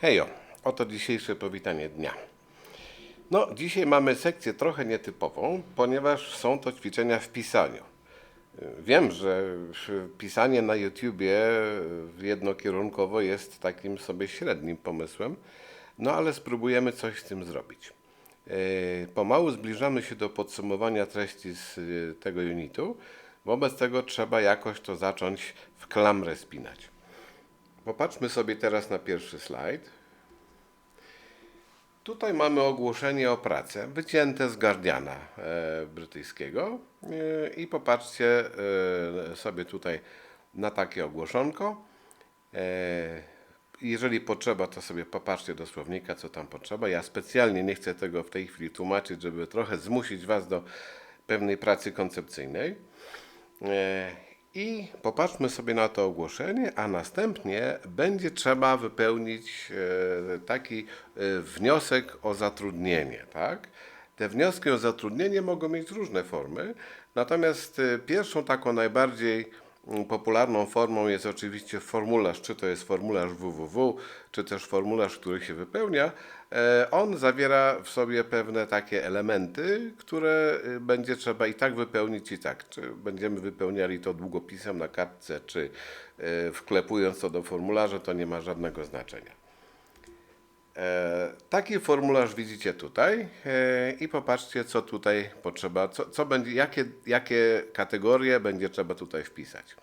Hejo, oto dzisiejsze powitanie dnia. No, dzisiaj mamy sekcję trochę nietypową, ponieważ są to ćwiczenia w pisaniu. Wiem, że pisanie na YouTubie jednokierunkowo jest takim sobie średnim pomysłem, no ale spróbujemy coś z tym zrobić. E, Pomału zbliżamy się do podsumowania treści z e, tego unitu, wobec tego trzeba jakoś to zacząć w klamrę spinać. Popatrzmy sobie teraz na pierwszy slajd. Tutaj mamy ogłoszenie o pracę, wycięte z Guardiana e, brytyjskiego. E, I popatrzcie e, sobie tutaj na takie ogłoszonko. E, jeżeli potrzeba, to sobie popatrzcie do słownika, co tam potrzeba. Ja specjalnie nie chcę tego w tej chwili tłumaczyć, żeby trochę zmusić Was do pewnej pracy koncepcyjnej. E, I popatrzmy sobie na to ogłoszenie, a następnie będzie trzeba wypełnić e, taki e, wniosek o zatrudnienie, tak? Te wnioski o zatrudnienie mogą mieć różne formy, natomiast e, pierwszą taką najbardziej popularną formą jest oczywiście formularz, czy to jest formularz www, czy też formularz, który się wypełnia. E, On zawiera w sobie pewne takie elementy, które y, będzie trzeba i tak wypełnić, i tak. Czy będziemy wypełniali to długopisem na kartce, czy e, wklepując to do formularza, to nie ma żadnego znaczenia. E, Taki formularz widzicie tutaj e, i popatrzcie, co tutaj potrzeba, co, co będzie, jakie, jakie kategorie będzie trzeba tutaj wpisać.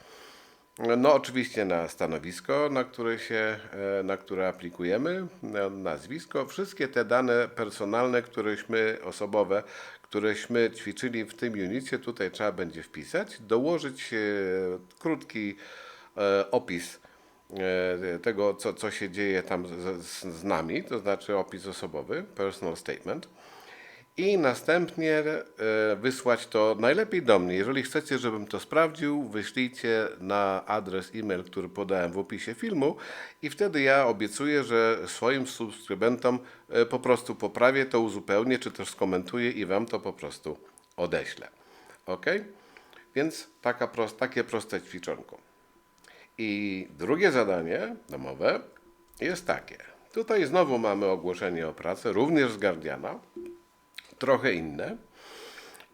No oczywiście na stanowisko, na które się, e, na które aplikujemy, na nazwisko, wszystkie te dane personalne, któreśmy osobowe, któreśmy ćwiczyli w tym unicie, tutaj trzeba będzie wpisać, dołożyć krótki opis tego, co, co się dzieje tam z, z, z nami, to znaczy opis osobowy, personal statement. I następnie e, wysłać to najlepiej do mnie. Jeżeli chcecie, żebym to sprawdził, wyślijcie na adres e-mail, który podałem w opisie filmu i wtedy ja obiecuję, że swoim subskrybentom e, po prostu poprawię to, uzupełnię, czy też skomentuję i wam to po prostu odeślę. Ok? Więc taka prost, takie proste ćwiczonko. I drugie zadanie domowe jest takie. Tutaj znowu mamy ogłoszenie o pracę, również z Guardiana trochę inne.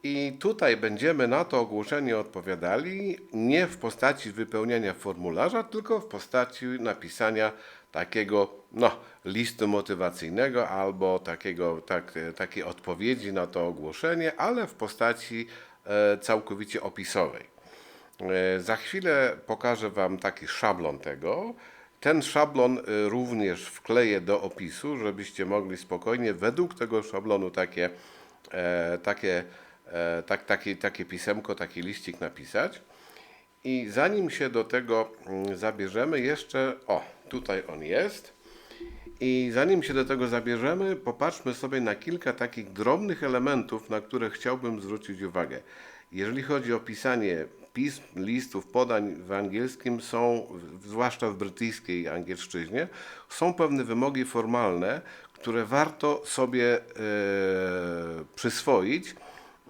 I tutaj będziemy na to ogłoszenie odpowiadali nie w postaci wypełniania formularza, tylko w postaci napisania takiego no, listu motywacyjnego albo takiego, tak, takiej odpowiedzi na to ogłoszenie, ale w postaci e, całkowicie opisowej. E, Za chwilę pokażę Wam taki szablon tego. Ten szablon e, również wkleję do opisu, żebyście mogli spokojnie według tego szablonu takie, e, takie, tak, takie, takie pisemko, taki liścik napisać. I zanim się do tego mm, zabierzemy, jeszcze, o, tutaj on jest. I zanim się do tego zabierzemy, popatrzmy sobie na kilka takich drobnych elementów, na które chciałbym zwrócić uwagę. Jeżeli chodzi o pisanie pism, listów, podań w angielskim, są, zwłaszcza w brytyjskiej angielszczyźnie, są pewne wymogi formalne, które warto sobie e, przyswoić,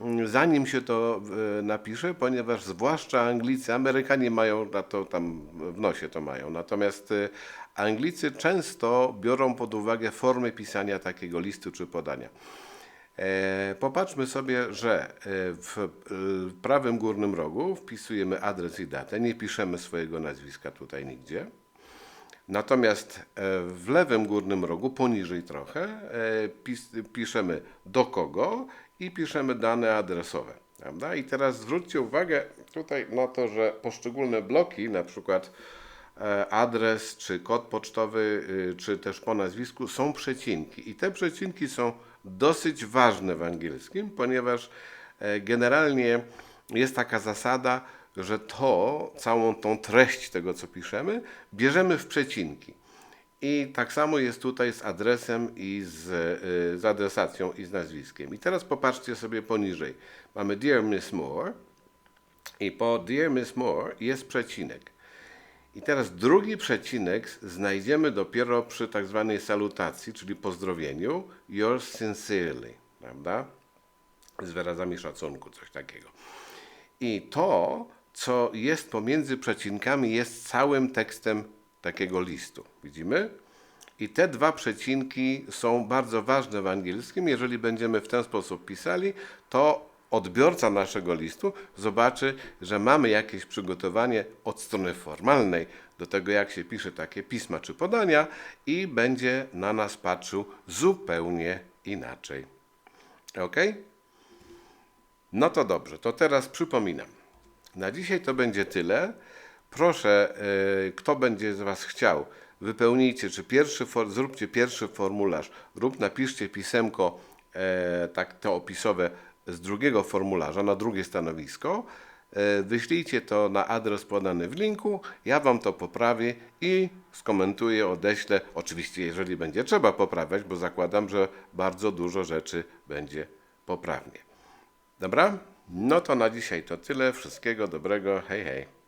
mm, zanim się to e, napisze, ponieważ zwłaszcza Anglicy, Amerykanie mają na to tam w nosie to mają, natomiast e, Anglicy często biorą pod uwagę formy pisania takiego listu czy podania. E, Popatrzmy sobie, że e, w e, prawym górnym rogu wpisujemy adres i datę, nie piszemy swojego nazwiska tutaj nigdzie. Natomiast w lewym górnym rogu, poniżej trochę, pis, piszemy do kogo i piszemy dane adresowe. Prawda? I teraz zwróćcie uwagę tutaj na to, że poszczególne bloki, na przykład adres, czy kod pocztowy, y, czy też po nazwisku, są przecinki. I te przecinki są dosyć ważne w angielskim, ponieważ e, generalnie jest taka zasada, że to, całą tą treść tego, co piszemy, bierzemy w przecinki. I tak samo jest tutaj z adresem i z, y, z adresacją i z nazwiskiem. I teraz popatrzcie sobie poniżej. Mamy Dear Miss Moore i po Dear Miss Moore jest przecinek. I teraz drugi przecinek znajdziemy dopiero przy tak zwanej salutacji, czyli pozdrowieniu yours sincerely, prawda? Z wyrazami szacunku, coś takiego. I to, co jest pomiędzy przecinkami, jest całym tekstem takiego listu. Widzimy? I te dwa przecinki są bardzo ważne w angielskim. Jeżeli będziemy w ten sposób pisali, to odbiorca naszego listu zobaczy, że mamy jakieś przygotowanie od strony formalnej do tego, jak się pisze takie pisma czy podania i będzie na nas patrzył zupełnie inaczej. Ok? No to dobrze, to teraz przypominam. Na dzisiaj to będzie tyle. Proszę, e, kto będzie z Was chciał, wypełnijcie, czy pierwszy, for, zróbcie pierwszy formularz lub napiszcie pisemko e, tak to opisowe z drugiego formularza na drugie stanowisko. E, wyślijcie to na adres podany w linku, ja Wam to poprawię i skomentuję, odeślę. Oczywiście, jeżeli będzie trzeba poprawiać, bo zakładam, że bardzo dużo rzeczy będzie poprawnie. Dobra? No to na dzisiaj to tyle. Wszystkiego dobrego. Hej, hej.